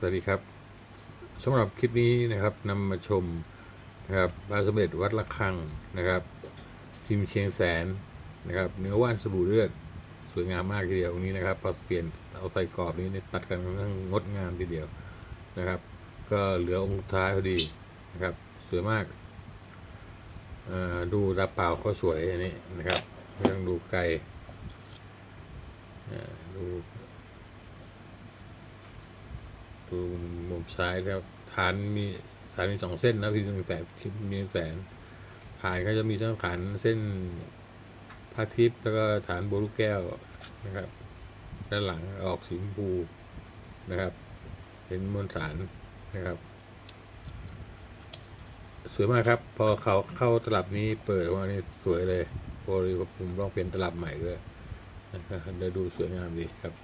สวัสดีครับสำหรับคลิปนี้นะครับนำมาชมนะครับพระสมเด็จวัดระฆังนะครับพิมพ์เชียงแสนนะครับเนื้อว่านสบู่เลือดสวยงามมากทีเดียวตรงนี้นะครับพอเปลี่ยนเอาใส่กรอบนี้เนี่ยตัดกันค่อนข้างงดงามทีเดียวนะครับ ก็เหลือองค์ท้ายพอดีนะครับ สวยมากดูตาเปล่าก็สวยอันนี้นะครับไม่ต้องดูไกลอ่อดู ดูมุมซ้ายแล้วฐานมีฐานมีสองเส้นนะพี่หนึ่งแสนคลิมีแสนฐานก็จะมีทั้งฐานเส้นพระทิพย์แล้วก็ฐานโบลูกแก้วนะครับ ด้านหลังออกสีชมพูนะครับ เป็นมวลสารนะครับ สวยมากครับ พอเขาเข้าตลับนี้เปิดออกมานี่สวยเลยพอดีผมลองเปลี่ยนตลับใหม่ด้วยนะครับเดี๋ยวดูสวยงามดีครับ